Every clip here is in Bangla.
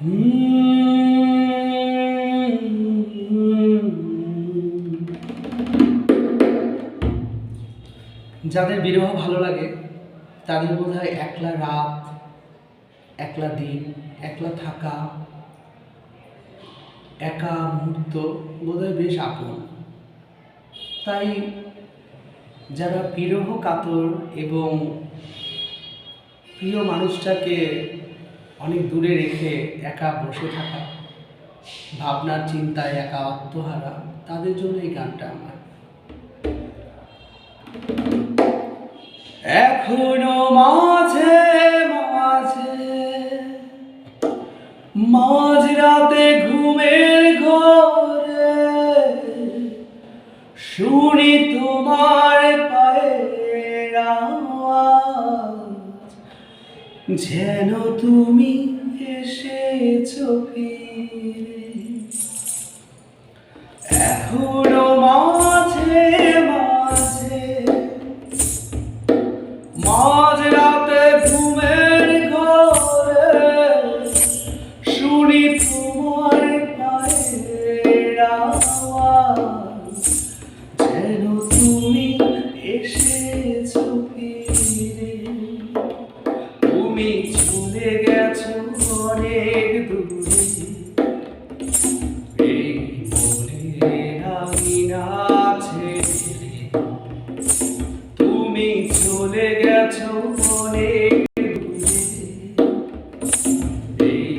যাদের বিরহ ভালো লাগে, তাদের বোধ হয় একলা রাত, একলা দিন, একলা থাকা, একা মুহূর্ত বোধহয় বেশ আপন। তাই যারা বিরহ, কাতর এবং প্রিয় মানুষটাকে অনেক দূরে রেখে একা বসে থাকা, ভাবনার চিন্তায় একা আত্মহারা, তাদের জন্য এই গানটা আমার। এখনও মাঝে মাঝে মাঝ রাতে ঘুমের ঘরে, শুনি তোমার পায়ের যেন তুমি এসেছ ফিরে। এখনও মাঝে মাঝে মাঝ রাতে ঘুমের ঘরে শুনি তোমার অনেক দূরে। তুমি চলে গেছো অনেক দূরে। এই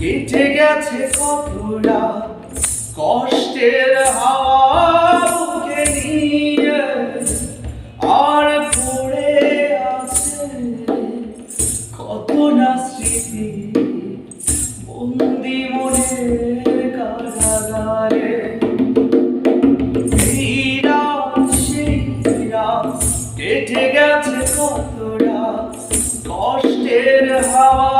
কেটে গেছে কত কষ্টের হাওয়া স্মৃতি বন্দি মনের কারাগারে। কেটে গেছে কতটা কষ্টের হাওয়া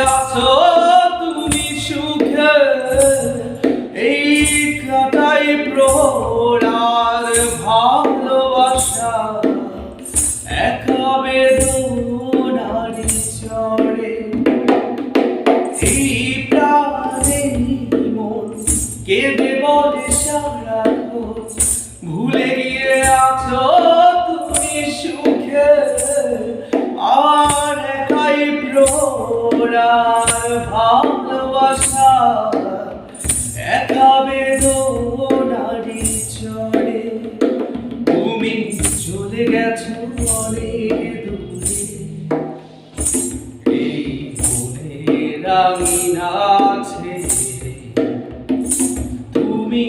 কেঁদে বলে সারা ভুলে গিয়ে আছো তুমি সুখে। আর একাই প্রোরার ভালোবাসা। একা বেদনারি চড়ে। তুমি চলে গেছ অনেক మీ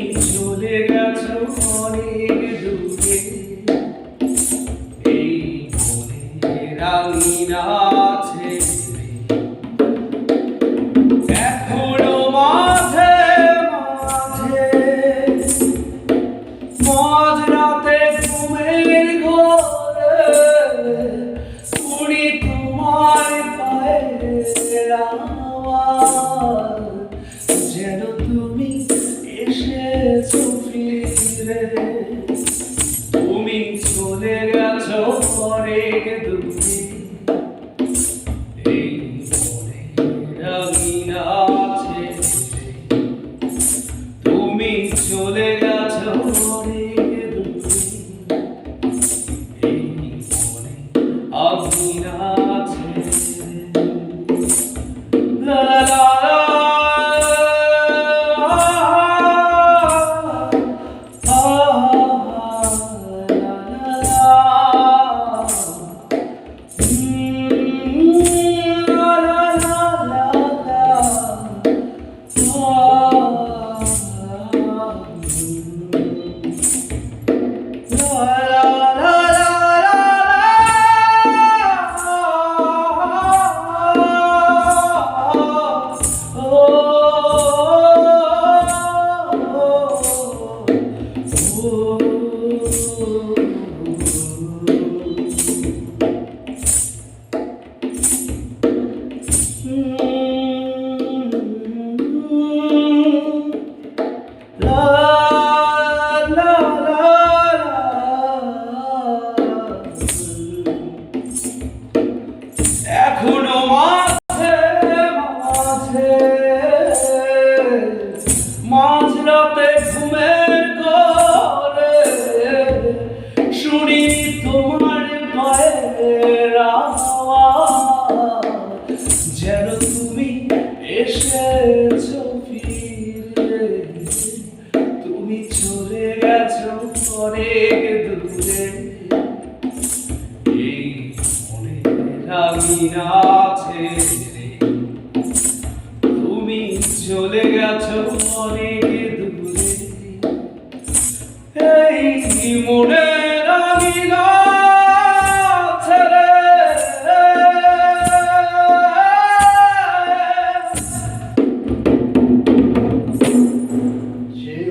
ஆகினார் আছে তুমি চলে গেছো অনেক দূরে। এই মনে